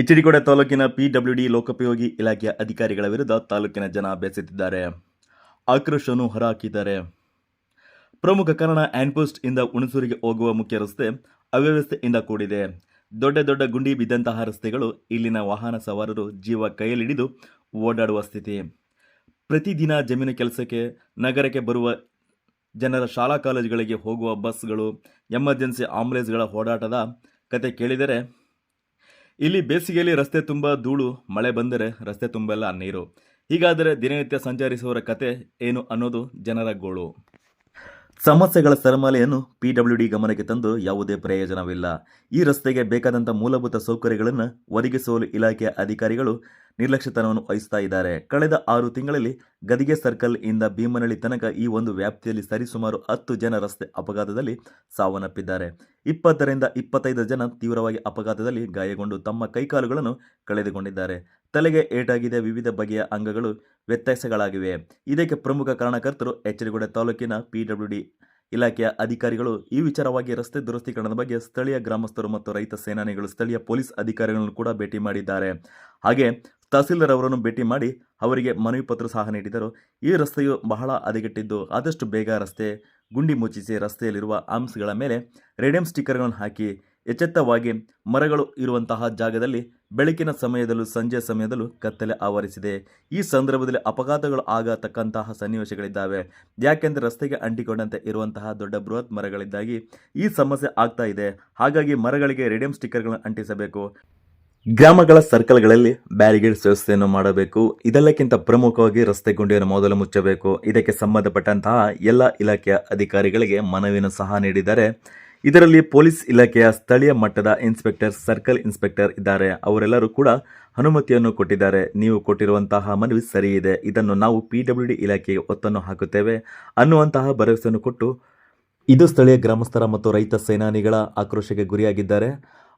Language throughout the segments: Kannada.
ಎಚ್ಚರಿಕೋಟೆ ತಾಲೂಕಿನ ಪಿಡಬ್ಲ್ಯೂಡಿ ಲೋಕೋಪಯೋಗಿ ಇಲಾಖೆಯ ಅಧಿಕಾರಿಗಳ ವಿರುದ್ಧ ತಾಲೂಕಿನ ಜನ ಬೆಸೆತಿದ್ದಾರೆ ಆಕ್ರೋಶವನ್ನು ಹೊರಹಾಕಿದ್ದಾರೆ. ಪ್ರಮುಖ ಕಾರಣ ಆ್ಯಂಡ್ಪೋಸ್ಟ್ ಇಂದ ಹುಣಸೂರಿಗೆ ಹೋಗುವ ಮುಖ್ಯ ರಸ್ತೆ ಅವ್ಯವಸ್ಥೆಯಿಂದ ಕೂಡಿದೆ. ದೊಡ್ಡ ದೊಡ್ಡ ಗುಂಡಿ ಬಿದ್ದಂತಹ ರಸ್ತೆಗಳು ಇಲ್ಲಿನ ವಾಹನ ಸವಾರರು ಜೀವ ಕೈಯಲ್ಲಿಡಿದು ಓಡಾಡುವ ಸ್ಥಿತಿ. ಪ್ರತಿದಿನ ಜಮೀನು ಕೆಲಸಕ್ಕೆ, ನಗರಕ್ಕೆ ಬರುವ ಜನರ ಶಾಲಾ ಕಾಲೇಜುಗಳಿಗೆ ಹೋಗುವ ಬಸ್ಗಳು, ಎಮರ್ಜೆನ್ಸಿ ಆಂಬುಲೆನ್ಸ್ಗಳ ಓಡಾಟದ ಕತೆ ಕೇಳಿದರೆ ಇಲ್ಲಿ ಬೇಸಿಗೆಯಲ್ಲಿ ರಸ್ತೆ ತುಂಬ ಧೂಳು, ಮಳೆ ಬಂದರೆ ರಸ್ತೆ ತುಂಬೆಲ್ಲ ನೀರು. ಹೀಗಾದರೆ ದಿನನಿತ್ಯ ಸಂಚರಿಸುವವರ ಕತೆ ಏನು ಅನ್ನೋದು ಜನರ ಗೋಳು. ಸಮಸ್ಯೆಗಳ ಸರಮಾಲೆಯನ್ನು ಪಿಡಬ್ಲ್ಯೂಡಿ ಗಮನಕ್ಕೆ ತಂದು ಯಾವುದೇ ಪ್ರಯೋಜನವಿಲ್ಲ. ಈ ರಸ್ತೆಗೆ ಬೇಕಾದಂಥ ಮೂಲಭೂತ ಸೌಕರ್ಯಗಳನ್ನು ಒದಗಿಸುವಲು ಇಲಾಖೆಯ ಅಧಿಕಾರಿಗಳು ನಿರ್ಲಕ್ಷ್ಯತನವನ್ನು ವಹಿಸ್ತಾ ಇದ್ದಾರೆ. ಕಳೆದ ಆರು ತಿಂಗಳಲ್ಲಿ ಗದಿಗೆ ಸರ್ಕಲ್ ಇಂದ ಭೀಮನಳ್ಳಿ ತನಕ ಈ ಒಂದು ವ್ಯಾಪ್ತಿಯಲ್ಲಿ ಸರಿಸುಮಾರು ಹತ್ತು ಜನ ರಸ್ತೆ ಅಪಘಾತದಲ್ಲಿ ಸಾವನ್ನಪ್ಪಿದ್ದಾರೆ. ಇಪ್ಪತ್ತರಿಂದ ಇಪ್ಪತ್ತೈದು ಜನ ತೀವ್ರವಾಗಿ ಅಪಘಾತದಲ್ಲಿ ಗಾಯಗೊಂಡು ತಮ್ಮ ಕೈಕಾಲುಗಳನ್ನು ಕಳೆದುಕೊಂಡಿದ್ದಾರೆ. ತಲೆಗೆ ಏಟಾಗಿದೆ ವಿವಿಧ ಬಗೆಯ ಅಂಗಗಳು ವ್ಯತ್ಯಾಸಗಳಾಗಿವೆ. ಇದಕ್ಕೆ ಪ್ರಮುಖ ಕಾರಣಕರ್ತರು ಎಚ್ಚರಿಕೋಟೆ ತಾಲೂಕಿನ ಪಿಡಬ್ಲ್ಯೂಡಿ ಇಲಾಖೆಯ ಅಧಿಕಾರಿಗಳು. ಈ ವಿಚಾರವಾಗಿ ರಸ್ತೆ ದುರಸ್ತೀಕರಣದ ಬಗ್ಗೆ ಸ್ಥಳೀಯ ಗ್ರಾಮಸ್ಥರು ಮತ್ತು ರೈತ ಸೇನಾನಿಗಳು ಸ್ಥಳೀಯ ಪೊಲೀಸ್ ಅಧಿಕಾರಿಗಳನ್ನು ಕೂಡ ಭೇಟಿ ಮಾಡಿದ್ದಾರೆ. ಹಾಗೆ ತಹಸೀಲ್ದಾರ್ ಅವರನ್ನು ಭೇಟಿ ಮಾಡಿ ಅವರಿಗೆ ಮನವಿ ಪತ್ರ ಸಹ ನೀಡಿದರು. ಈ ರಸ್ತೆಯು ಬಹಳ ಹದಗೆಟ್ಟಿದ್ದು, ಆದಷ್ಟು ಬೇಗ ರಸ್ತೆ ಗುಂಡಿ ಮುಚ್ಚಿಸಿ ರಸ್ತೆಯಲ್ಲಿರುವ ಆಮ್ಸ್ಗಳ ಮೇಲೆ ರೇಡಿಯಂ ಸ್ಟಿಕ್ಕರ್ಗಳನ್ನು ಹಾಕಿ ಎಚ್ಚೆತ್ತವಾಗಿ ಮರಗಳು ಇರುವಂತಹ ಜಾಗದಲ್ಲಿ ಬೆಳಕಿನ ಸಮಯದಲ್ಲೂ ಸಂಜೆ ಸಮಯದಲ್ಲೂ ಕತ್ತಲೆ ಆವರಿಸಿದೆ. ಈ ಸಂದರ್ಭದಲ್ಲಿ ಅಪಘಾತಗಳು ಆಗತಕ್ಕಂತಹ ಸನ್ನಿವೇಶಗಳಿದ್ದಾವೆ. ಯಾಕೆಂದರೆ ರಸ್ತೆಗೆ ಅಂಟಿಕೊಂಡಂತೆ ಇರುವಂತಹ ದೊಡ್ಡ ಬೃಹತ್ ಮರಗಳಿದ್ದಾಗಿ ಈ ಸಮಸ್ಯೆ ಆಗ್ತಾ ಇದೆ. ಹಾಗಾಗಿ ಮರಗಳಿಗೆ ರೇಡಿಯಂ ಸ್ಟಿಕ್ಕರ್ಗಳನ್ನು ಅಂಟಿಸಬೇಕು. ಗ್ರಾಮಗಳ ಸರ್ಕಲ್ಗಳಲ್ಲಿ ಬ್ಯಾರಿಗೇಡ್ಸ್ ವ್ಯವಸ್ಥೆಯನ್ನು ಮಾಡಬೇಕು. ಇದೆಲ್ಲಕ್ಕಿಂತ ಪ್ರಮುಖವಾಗಿ ರಸ್ತೆ ಗುಂಡಿಯನ್ನು ಮೊದಲು ಮುಚ್ಚಬೇಕು. ಇದಕ್ಕೆ ಸಂಬಂಧಪಟ್ಟಂತಹ ಎಲ್ಲ ಇಲಾಖೆಯ ಅಧಿಕಾರಿಗಳಿಗೆ ಮನವಿಯನ್ನು ಸಹ ನೀಡಿದ್ದಾರೆ. ಇದರಲ್ಲಿ ಪೊಲೀಸ್ ಇಲಾಖೆಯ ಸ್ಥಳೀಯ ಮಟ್ಟದ ಇನ್ಸ್ಪೆಕ್ಟರ್, ಸರ್ಕಲ್ ಇನ್ಸ್ಪೆಕ್ಟರ್ ಇದ್ದಾರೆ. ಅವರೆಲ್ಲರೂ ಕೂಡ ಅನುಮತಿಯನ್ನು ಕೊಟ್ಟಿದ್ದಾರೆ. ನೀವು ಕೊಟ್ಟಿರುವಂತಹ ಮನವಿ ಸರಿ ಇದೆ ಇದನ್ನು ನಾವು ಪಿ ಡಬ್ಲ್ಯೂ ಡಿ ಇಲಾಖೆಗೆ ಒತ್ತನ್ನು ಹಾಕುತ್ತೇವೆ ಅನ್ನುವಂತಹ ಭರವಸೆಯನ್ನು ಕೊಟ್ಟು ಇದು ಸ್ಥಳೀಯ ಗ್ರಾಮಸ್ಥರ ಮತ್ತು ರೈತ ಸೇನಾನಿಗಳ ಆಕ್ರೋಶಕ್ಕೆ ಗುರಿಯಾಗಿದ್ದಾರೆ.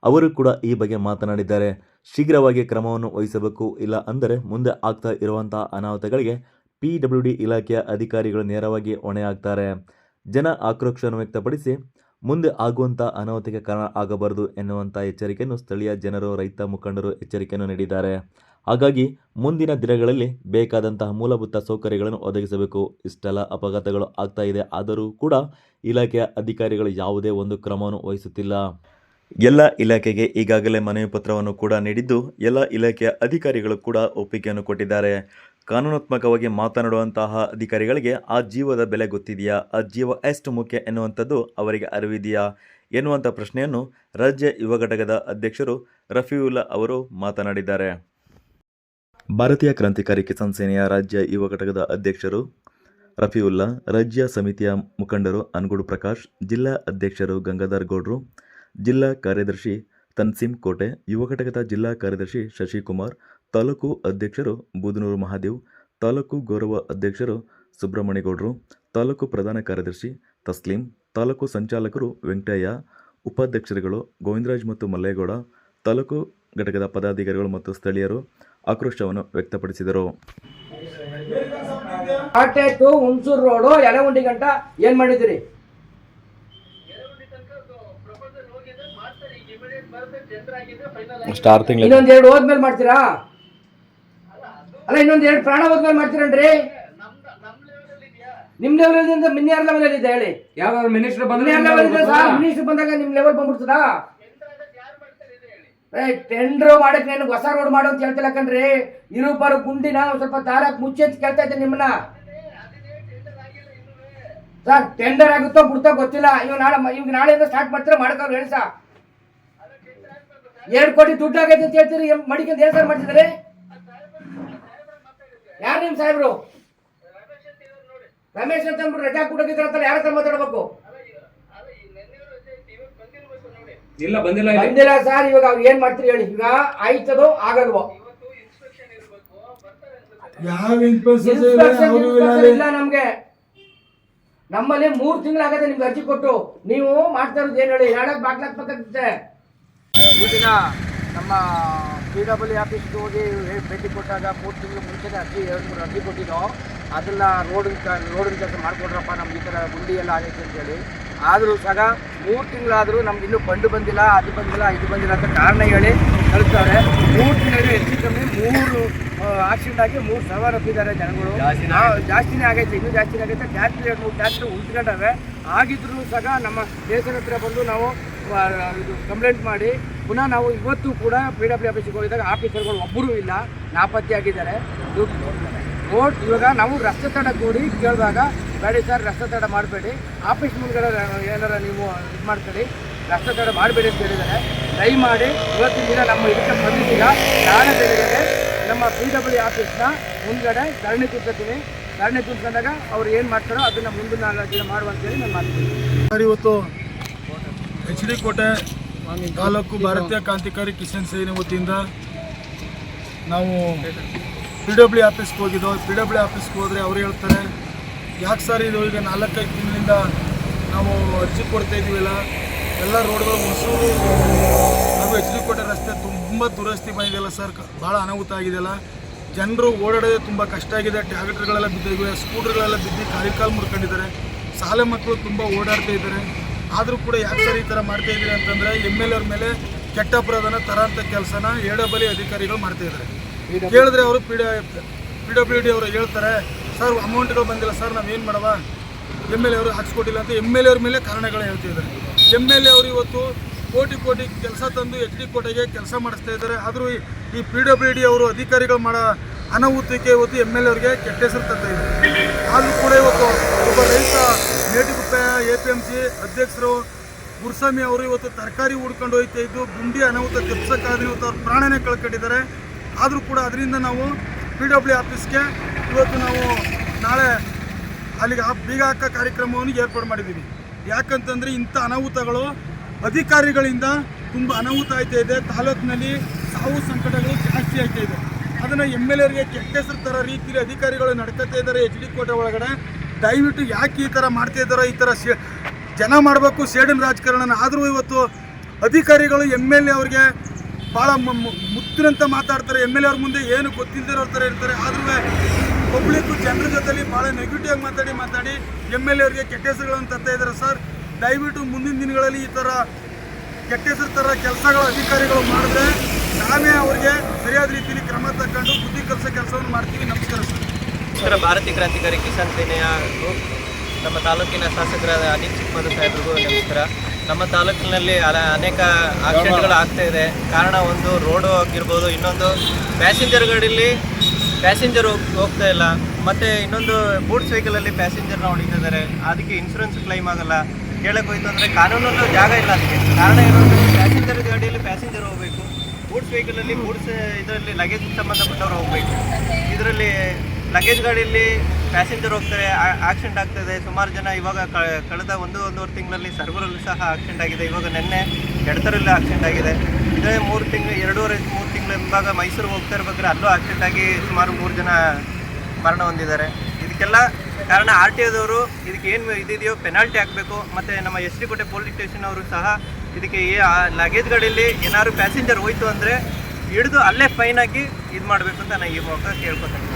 ಅವರು ಕೂಡ ಈ ಬಗ್ಗೆ ಮಾತನಾಡಿದ್ದಾರೆ. ಶೀಘ್ರವಾಗಿ ಕ್ರಮವನ್ನು ವಹಿಸಬೇಕು. ಇಲ್ಲ ಅಂದರೆ ಮುಂದೆ ಆಗ್ತಾ ಇರುವಂತಹ ಅನಾಹುತಗಳಿಗೆ ಪಿ ಡಬ್ಲ್ಯೂ ಡಿ ಇಲಾಖೆಯ ಅಧಿಕಾರಿಗಳು ನೇರವಾಗಿ ಹೊಣೆಯಾಗ್ತಾರೆ. ಜನ ಆಕ್ರೋಶವನ್ನು ವ್ಯಕ್ತಪಡಿಸಿ ಮುಂದೆ ಆಗುವಂಥ ಅನಾಹುತಕ್ಕೆ ಕಾರಣ ಆಗಬಾರದು ಎನ್ನುವಂಥ ಎಚ್ಚರಿಕೆಯನ್ನು ಸ್ಥಳೀಯ ಜನರು, ರೈತ ಮುಖಂಡರು ಎಚ್ಚರಿಕೆಯನ್ನು ನೀಡಿದ್ದಾರೆ. ಹಾಗಾಗಿ ಮುಂದಿನ ದಿನಗಳಲ್ಲಿ ಬೇಕಾದಂತಹ ಮೂಲಭೂತ ಸೌಕರ್ಯಗಳನ್ನು ಒದಗಿಸಬೇಕು. ಇಷ್ಟೆಲ್ಲ ಅಪಘಾತಗಳು ಆಗ್ತಾ ಇದೆ. ಆದರೂ ಕೂಡ ಇಲಾಖೆಯ ಅಧಿಕಾರಿಗಳು ಯಾವುದೇ ಒಂದು ಕ್ರಮವನ್ನು ವಹಿಸುತ್ತಿಲ್ಲ. ಎಲ್ಲ ಇಲಾಖೆಗೆ ಈಗಾಗಲೇ ಮನವಿ ಪತ್ರವನ್ನು ಕೂಡ ನೀಡಿದ್ದು, ಎಲ್ಲ ಇಲಾಖೆಯ ಅಧಿಕಾರಿಗಳು ಕೂಡ ಒಪ್ಪಿಗೆಯನ್ನು ಕೊಟ್ಟಿದ್ದಾರೆ. ಕಾನೂನಾತ್ಮಕವಾಗಿ ಮಾತನಾಡುವಂತಹ ಅಧಿಕಾರಿಗಳಿಗೆ ಆ ಜೀವದ ಬೆಲೆ ಗೊತ್ತಿದೆಯಾ? ಆ ಜೀವ ಎಷ್ಟು ಮುಖ್ಯ ಎನ್ನುವಂಥದ್ದು ಅವರಿಗೆ ಅರಿವಿದೆಯಾ? ಎನ್ನುವಂಥ ಪ್ರಶ್ನೆಯನ್ನು ರಾಜ್ಯ ಯುವ ಘಟಕದ ಅಧ್ಯಕ್ಷರು ರಫೀವುಲ್ಲಾ ಅವರು ಮಾತನಾಡಿದ್ದಾರೆ. ಭಾರತೀಯ ಕ್ರಾಂತಿಕಾರಿ ಕಿಸಾನ್ ಸೇನೆಯ ರಾಜ್ಯ ಯುವ ಘಟಕದ ಅಧ್ಯಕ್ಷರು ರಫೀವುಲ್ಲಾ, ರಾಜ್ಯ ಸಮಿತಿಯ ಮುಖಂಡರು ಅನ್ಗುಡು ಪ್ರಕಾಶ್, ಜಿಲ್ಲಾ ಅಧ್ಯಕ್ಷರು ಗಂಗಾಧರ್ ಗೌಡ್ರು, ಜಿಲ್ಲಾ ಕಾರ್ಯದರ್ಶಿ ತನ್ಸಿಂ ಕೋಟೆ, ಯುವ ಘಟಕದ ಜಿಲ್ಲಾ ಕಾರ್ಯದರ್ಶಿ ಶಶಿಕುಮಾರ್ ತಾಲೂಕು ಅಧ್ಯಕ್ಷರು ಬೂದನೂರು ಮಹಾದೇವ್ ತಾಲೂಕು ಗೌರವ ಅಧ್ಯಕ್ಷರು ಸುಬ್ರಹ್ಮಣ್ಯಗೌಡರು ತಾಲೂಕು ಪ್ರಧಾನ ಕಾರ್ಯದರ್ಶಿ ತಸ್ಲೀಂ ತಾಲೂಕು ಸಂಚಾಲಕರು ವೆಂಕಟಯ್ಯ ಉಪಾಧ್ಯಕ್ಷರುಗಳು ಗೋವಿಂದರಾಜ್ ಮತ್ತು ಮಲ್ಲೇಗೌಡ ತಾಲೂಕು ಘಟಕದ ಪದಾಧಿಕಾರಿಗಳು ಮತ್ತು ಸ್ಥಳೀಯರು ಆಕ್ರೋಶವನ್ನು ವ್ಯಕ್ತಪಡಿಸಿದರು. ಕಾಟೆ ಟು ಹುಣಸೂರು ರೋಡು ಯಲಗುಂಡಿ ಗಂಟ ಏನ್ ಇನ್ನೊಂದ್ ಎರಡು ಹೋದ್ಮೇಲೆ ಮಾಡ್ತೀರಾ? ಅಲ್ಲ ಇನ್ನೊಂದು ಎರಡು ಪ್ರಾಣ ಹೋದ್ಮೇಲೆ ಮಾಡ್ತೀರನ್ರಿ ನಿಮ್ ಲೆವೆಲ್ ಮಿನ್ ಯಾರ್ ಲೆವೆಲ್ ಇದೆ ಹೇಳಿ. ಯಾವ್ದಾದ್ರು ಮಿನಿಸ್ಟರ್ ಬಂದ್ರೆ ಮಿನಿಸ್ಟರ್ ಬಂದಾಗ ನಿಮ್ ಲೆವೆಲ್ ಬಂದ್ಬಿಡ್ತದ? ಟೆಂಡರ್ ಮಾಡಕ್ ನಾನು ಹೊಸ ರೋಡ್ ಮಾಡು ಅಂತ ಹೇಳ್ತಿಲ್ಲ ಕಣ್ರಿ. ಇರು ಬರೋ ಗುಂಡಿನ ಸ್ವಲ್ಪ ದಾರಕ್ ಮುಚ್ಚಿ ಅಂತ ಕೇಳ್ತಾ ಇದ್ದೆ ನಿಮ್ಮನ್ನ. ಸರ್ ಟೆಂಡರ್ ಆಗುತ್ತೋ ಬಿಡ್ತೋ ಗೊತ್ತಿಲ್ಲ. ಇವ್ ನಾಳೆ ಇವ್ ನಾಳೆಯಿಂದ ಸ್ಟಾರ್ಟ್ ಮಾಡ್ತೀರಾ? ಮಾಡಕ್ ಹೇಳಿ ಸರ್. ಎರಡು ಕೋಟಿ ದುಡ್ಡು ಆಗೈತೆ ಅಂತ ಹೇಳ್ತೀರಿ. ಮಡಿಕೊಂಡು ಏನು ಸರ್ ಮಾಡ್ತಿದ್ದಾರೆ? ಯಾರು ನಿಮ್ ಸಾಹೇಬ್ರು? ರಮೇಶ್ ಅಂತ ಅಂದ್ಬಿಟ್ಟು ರಜಾ ಕೊಡೋಕಿದ್ರೆ ಯಾರ ಹತ್ರ ಮಾತಾಡ್ಬೇಕು? ಇಲ್ಲ ಬಂದಿಲ್ಲ ಇಲ್ಲಿ. ಬಂದಿಲ್ಲ ಸರ್ ಇವಾಗ ಅವ್ರು ಏನ್ ಮಾಡ್ತೀರಿ ಹೇಳಿ. ಈಗ ಆಯ್ತದೋ ಆಗಲ್ವೋ? ಯಾವ ಇಲ್ಲ ನಮ್ಗೆ. ನಮ್ಮಲ್ಲಿ ಮೂರ್ ತಿಂಗಳಾಗತ್ತೆ ನಿಮ್ಗೆ ಅರ್ಜಿ ಕೊಟ್ಟು ನೀವು ಮಾಡ್ತಾ ಇರೋದು ಏನ್ ಹೇಳಿ? ಹೇಳಕ್ ಬಾಗ್ಲಾಕ್ಬೇಕಾಗುತ್ತೆ. ಈ ದಿನ ನಮ್ಮ ಪಿ ಡಬ್ಲ್ಯೂ ಆಫೀಸ್ಗೆ ಹೋಗಿ ಭೇಟಿ ಕೊಟ್ಟಾಗ ಮೂರು ತಿಂಗಳು ಮುಂಚೆನೇ ಅರ್ಜಿ ಎರಡು ಮೂರು ಅರ್ಜಿ ಕೊಟ್ಟಿದ್ದೋ ಅದನ್ನು ರೋಡ್ ರೋಡಿನ ಕೆಲಸ ಮಾಡಿಕೊಡ್ರಪ್ಪ ನಮ್ಗೆ ಈ ಥರ ಗುಂಡಿ ಎಲ್ಲ ಆಗೈತೆ ಅಂತೇಳಿ ಆದರೂ ಸಹ ಮೂರು ತಿಂಗಳಾದರೂ ನಮ್ಗೆ ಇನ್ನೂ ಬಂಡು ಬಂದಿಲ್ಲ ಅದು ಬಂದಿಲ್ಲ ಇದು ಬಂದಿಲ್ಲ ಅಂತ ಕಾರಣ ಹೇಳಿ ಕಳಿಸ್ತಾರೆ. ಮೂರು ತಿಂಗಳಿಗೆ ಹೆಚ್ಚು ಕಮ್ಮಿ ಮೂರು ಆಕ್ಸಿಡೆಂಟ್ ಆಗಿ ಮೂರು ಸಾವಿರ ಒಪ್ಪಿದ್ದಾರೆ ಜನಗಳು. ಜಾಸ್ತಿನೇ ಆಗೈತೆ. ಇನ್ನೂ ಜಾಸ್ತಿನೇ ಆಗೈತೆ. ಟ್ಯಾಕ್ಟ್ರಿ ಎರಡು ಮೂರು ಟ್ಯಾಕ್ಟ್ರಿ ಉಳ್ಕೊಂಡವೆ ಆಗಿದ್ರು ಸಹ ನಮ್ಮ ದೇಶದ ಹತ್ರ ಬಂದು ನಾವು ಇದು ಕಂಪ್ಲೇಂಟ್ ಮಾಡಿ ಪುನಃ ನಾವು ಇವತ್ತು ಕೂಡ ಪಿ ಡಬ್ಲ್ಯೂ ಆಫೀಸಿಗೆ ಹೋಗಿದಾಗ ಆಫೀಸರ್ಗಳು ಒಬ್ಬರೂ ಇಲ್ಲ ನಾಪತ್ತೆಯಾಗಿದ್ದಾರೆ ಕೋರ್ಟ್ ಇವಾಗ ನಾವು ರಸ್ತೆ ತಡ ಕೂಡಿ ಕೇಳಿದಾಗ, ಬೇಡಿ ಸರ್, ರಸ್ತೆ ತಡ ಮಾಡಬೇಡಿ. ಆಫೀಸ್ ಮುಂದ್ಗಡೆ ಏನಾರ ನೀವು ಇದು ಮಾಡ್ಕೊಳ್ಳಿ. ರಸ್ತೆ ತಡ ಮಾಡಬೇಡಿ ಅಂತ ಹೇಳಿದ್ದಾರೆ. ದಯಮಾಡಿ ಇವತ್ತಿನ ದಿನ ನಮ್ಮ ಇದಕ್ಕೆ ಬಂದಿದ್ದೀಗ ನಾನು ಬೆಳಗ್ಗೆ ನಮ್ಮ ಪಿ ಡಬ್ಲ್ಯೂ ಆಫೀಸ್ನ ಮುಂದ್ಗಡೆ ಧರಣಿ ಕೂತ್ಕೊತೀನಿ ಧರಣಿ ಕೂತ್ಕೊಂಡಾಗ ಅವ್ರು ಏನು ಮಾಡ್ತಾರೋ ಅದನ್ನು ಮುಂದಿನ ದಿನ ಮಾಡುವಂತೇಳಿ ನಾನು ಮಾಡ್ತೀನಿ ಸರ್, ಇವತ್ತು ಎಚ್ ಡಿ ಕೋಟೆ ತಾಲೂಕು ಭಾರತೀಯ ಕ್ರಾಂತಿಕಾರಿ ಕಿಸಾನ್ ಸೇನೆ ವತಿಯಿಂದ ನಾವು ಪಿ ಡಬ್ಲ್ಯೂ ಆಫೀಸ್ಗೆ ಹೋಗಿದ್ದೋ ಪಿ ಡಬ್ಲ್ಯೂ ಆಫೀಸ್ಗೆ ಹೋದರೆ ಅವ್ರು ಹೇಳ್ತಾರೆ ಯಾಕೆ ಸರ್ ಇದು ಈಗ ನಾಲ್ಕೈದು ತಿಂಗಳಿಂದ ನಾವು ಅರ್ಜಿ ಕೊಡ್ತಾ ಇದೀವಲ್ಲ ಎಲ್ಲ ರೋಡ್ಗಳು ಮೈಸೂರು ನಾವು ಎಚ್ ಡಿ ಕೋಟೆ ರಸ್ತೆ ತುಂಬ ದುರಸ್ತಿ ಬಂದಿದೆಯಲ್ಲ ಸರ್ ಭಾಳ ಅನಾಹುತ ಆಗಿದೆಯಲ್ಲ ಜನರು ಓಡಾಡೋದೇ ತುಂಬ ಕಷ್ಟ ಆಗಿದೆ ಟ್ಯಾಕ್ಟರ್ಗಳೆಲ್ಲ ಬಿದ್ದಿವೆ ಸ್ಕೂಟರ್ಗಳೆಲ್ಲ ಬಿದ್ದು ಕಾಲಿಕಾಲು ಮುರ್ಕೊಂಡಿದ್ದಾರೆ. ಶಾಲೆ ಮಕ್ಕಳು ತುಂಬ ಓಡಾಡ್ತಾ ಇದ್ದಾರೆ. ಆದರೂ ಕೂಡ ಯಾಕೆ ಸರ್ ಈ ಥರ ಮಾಡ್ತಾ ಇದ್ದೀರಿ ಅಂತಂದರೆ ಎಂ ಎಲ್ ಅವ್ರ ಮೇಲೆ ಕೆಟ್ಟ ಅಪರಾಧನ ತರಂಥ ಕೆಲಸನ ಎಡಬಲಿ ಅಧಿಕಾರಿಗಳು ಮಾಡ್ತಾ ಇದ್ದಾರೆ. ಕೇಳಿದ್ರೆ ಅವರು ಪಿ ಡ ಪಿ ಡಬ್ಲ್ಯೂ ಡಿ ಅವರು ಹೇಳ್ತಾರೆ ಸರ್ ಅಮೌಂಟ್ಗಳು ಬಂದಿಲ್ಲ ಸರ್ ನಾವೇನು ಮಾಡವ? ಎಂ ಎಲ್ ಎ ಅವರು ಹಾಕ್ಸ್ಕೊಟ್ಟಿಲ್ಲ ಅಂತ ಎಂ ಎಲ್ ಎ ಅವ್ರ ಮೇಲೆ ಕಾರಣಗಳು ಹೇಳ್ತಿದ್ದಾರೆ ಎಂ ಎಲ್ ಎ ಅವರು ಇವತ್ತು ಕೋಟಿ ಕೋಟಿ ಕೆಲಸ ತಂದು ಎಚ್ ಡಿ ಕೋಟೆಗೆ ಕೆಲಸ ಮಾಡಿಸ್ತಾ ಇದ್ದಾರೆ. ಆದರೂ ಈ- ಈ ಪಿ ಡಬ್ಲ್ಯೂ ಡಿ ಅವರು ಅಧಿಕಾರಿಗಳು ಮಾಡೋ ಅನಾಹುತಕ್ಕೆ ಇವತ್ತು ಎಂ ಎಲ್ ಎ ಅವ್ರಿಗೆ ಕೆಟ್ಟ ಹೆಸರು ತರ್ತಾ ಇದ್ದಾರೆ. ಆದರೂ ಕೂಡ ಇವತ್ತು ಒಬ್ಬ ರೈತ Metiguppe A P M C ಅಧ್ಯಕ್ಷರು ಗುರುಸ್ವಾಮಿ ಅವರು ಇವತ್ತು ತರಕಾರಿ ಹುಡ್ಕೊಂಡು ಹೋಗ್ತಾ ಇದ್ದು, ಗುಂಡಿ ಅನಾಹುತ ತಪ್ಪಿಸೋಕ್ಕಾದ್ರೆ ಇವತ್ತು ಅವ್ರ ಪ್ರಾಣನೇ ಕಳ್ಕೊಂಡಿದ್ದಾರೆ. ಆದರೂ ಕೂಡ ಅದರಿಂದ ನಾವು ಪಿ ಡಬ್ಲ್ಯೂ ಆಫೀಸ್ಗೆ ಇವತ್ತು ನಾವು ನಾಳೆ ಅಲ್ಲಿಗೆ ಆ ಬೀಗ ಹಾಕೋ ಕಾರ್ಯಕ್ರಮವನ್ನು ಏರ್ಪಾಡು ಮಾಡಿದ್ದೀವಿ. ಯಾಕಂತಂದರೆ ಇಂಥ ಅನಾಹುತಗಳು ಅಧಿಕಾರಿಗಳಿಂದ ತುಂಬ ಅನಾಹುತ ಆಯ್ತಾ ಇದೆ. ತಾಲೂಕಿನಲ್ಲಿ ಸಾವು ಸಂಕಟಗಳು ಜಾಸ್ತಿ ಆಗ್ತಾ ಇದೆ. ಅದನ್ನು ಎಂ ಎಲ್ ಎರಿಗೆ ಕೆಟ್ಟ ಹೆಸರು ಥರ ರೀತಿಯಲ್ಲಿ ಅಧಿಕಾರಿಗಳು ನಡ್ಕೋತಾ ಇದ್ದಾರೆ. ಎಚ್ ಡಿ ಕೋಟೆ ಒಳಗಡೆ ದಯವಿಟ್ಟು ಯಾಕೆ ಈ ಥರ ಮಾಡ್ತಾ ಇದ್ದಾರೋ ಈ ಥರ ಸೇ ಜನ ಮಾಡಬೇಕು ಸೇಡಿನ ರಾಜಕಾರಣನ ಆದರೂ ಇವತ್ತು ಅಧಿಕಾರಿಗಳು ಎಂ ಎಲ್ ಎ ಅವ್ರಿಗೆ ಭಾಳ ಮುತ್ತಿನಂತ ಮಾತಾಡ್ತಾರೆ. ಎಂ ಎಲ್ ಎ ಅವ್ರ ಮುಂದೆ ಏನು ಗೊತ್ತಿಲ್ಲದಿರೋ ಥರ ಇರ್ತಾರೆ. ಆದರೂ ಪಬ್ಲಿಕ್ಕು ಜನರ ಜೊತೆಲಿ ಭಾಳ ನೆಗೆಟಿವ್ ಆಗಿ ಮಾತಾಡಿ ಮಾತಾಡಿ ಎಂ ಎಲ್ ಎ ಅವ್ರಿಗೆ ಕೆಟ್ಟ ಹೆಸರುಗಳನ್ನು ತರ್ತಾ ಇದ್ದಾರೆ ಸರ್. ದಯವಿಟ್ಟು ಮುಂದಿನ ದಿನಗಳಲ್ಲಿ ಈ ಥರ ಕೆಟ್ಟ ಹೆಸರು ಥರ ಕೆಲಸಗಳು ಅಧಿಕಾರಿಗಳು ಮಾಡಿದ್ರೆ ನಾವೇ ಅವ್ರಿಗೆ ಸರಿಯಾದ ರೀತಿಯಲ್ಲಿ ಕ್ರಮ ತಗೊಂಡು ಬುದ್ಧಿ ಕೆಲಸ ಕೆಲಸವನ್ನು ಮಾಡ್ತೀವಿ. ನಮಸ್ಕಾರ, ಭಾರತೀಯ ಕ್ರಾಂತಿಕಾರಿ ಕಿಸಾನ್ ಸೇನೆಯ ನಮ್ಮ ತಾಲೂಕಿನ ಶಾಸಕರಾದ ಅನಿಲ್ ಚಿಕ್ಕಮದು ಸಾಹೇಬ್ರಿಗೂ ನಮಸ್ಕಾರ. ನಮ್ಮ ತಾಲೂಕಿನಲ್ಲಿ ಅನೇಕ ಆಕ್ಸಿಡೆಂಟ್ಗಳು ಆಗ್ತಾ ಇದೆ. ಕಾರಣ ಒಂದು, ರೋಡು ಆಗಿರ್ಬೋದು ಇನ್ನೊಂದು ಪ್ಯಾಸೆಂಜರ್ ಗಾಡಿಯಲ್ಲಿ ಪ್ಯಾಸೆಂಜರ್ ಹೋಗ್ತಾ ಇಲ್ಲ. ಮತ್ತು ಇನ್ನೊಂದು ಗೂಡ್ಸ್ ವೆಹಿಕಲಲ್ಲಿ ಪ್ಯಾಸೆಂಜರ್ನ ಹೊಡಿತಿದ್ದಾರೆ. ಅದಕ್ಕೆ ಇನ್ಶೂರೆನ್ಸ್ ಕ್ಲೈಮ್ ಆಗಲ್ಲ. ಕೇಳಕ್ಕೆ ಹೋಯ್ತು ಅಂದರೆ ಕಾನೂನಲ್ಲೂ ಜಾಗ ಇಲ್ಲ ಅದಕ್ಕೆ. ಕಾರಣ ಏನಂದರೆ ಪ್ಯಾಸೆಂಜರ್ ಗಾಡಿಯಲ್ಲಿ ಪ್ಯಾಸೆಂಜರ್ ಹೋಗಬೇಕು. ಗೂಡ್ಸ್ ವೆಹಿಕಲಲ್ಲಿ ಬೂಟ್ಸ್ ಇದರಲ್ಲಿ ಲಗೇಜ್ ಸಂಬಂಧಪಟ್ಟವ್ರು ಹೋಗಬೇಕು. ಇದರಲ್ಲಿ ಲಗೇಜ್ ಪ್ಯಾಸೆಂಜರ್ ಹೋಗ್ತಾರೆ ಆಕ್ಸಿಡೆಂಟ್ ಆಗ್ತದೆ. ಸುಮಾರು ಜನ ಇವಾಗ ಕಳೆದ ಒಂದು, ಒಂದೂವರೆ ತಿಂಗಳಲ್ಲಿ ಸರ್ವರಲ್ಲಿ ಸಹ ಆಕ್ಸಿಡೆಂಟ್ ಆಗಿದೆ. ಇವಾಗ ನಿನ್ನೆ ಎಡತರಲ್ಲಿ ಆಕ್ಸಿಡೆಂಟ್ ಆಗಿದೆ. ಇದೇ ಮೂರು ತಿಂಗಳು, ಎರಡೂವರೆ, ಮೂರು ತಿಂಗಳ ಹಿಂಭಾಗ ಮೈಸೂರಿಗೆ ಹೋಗ್ತಾ ಇರ್ಬೇಕಾದ್ರೆ ಅಲ್ಲೂ ಆಕ್ಸಿಡೆಂಟ್ ಆಗಿ ಸುಮಾರು ಮೂರು ಜನ ಮರಣ ಹೊಂದಿದ್ದಾರೆ. ಇದಕ್ಕೆಲ್ಲ ಕಾರಣ ಆರ್ ಟಿ ಒದವರು ಇದಕ್ಕೆ ಏನು ಇದಿದೆಯೋ ಪೆನಾಲ್ಟಿ ಹಾಕಬೇಕು. ಮತ್ತು ನಮ್ಮ S D Kote police station ಅವರು ಸಹ ಇದಕ್ಕೆ ಲಗೇಜ್ ಲಗೇಜ್ಗಳಲ್ಲಿ ಏನಾದ್ರು ಪ್ಯಾಸೆಂಜರ್ ಹೋಯ್ತು ಅಂದರೆ ಹಿಡಿದು ಅಲ್ಲೇ ಫೈನ್ ಹಾಕಿ ಇದು ಮಾಡಬೇಕು ಅಂತ ನಾನು ಈ ಮೂಲಕ ಕೇಳ್ಕೊತೀನಿ.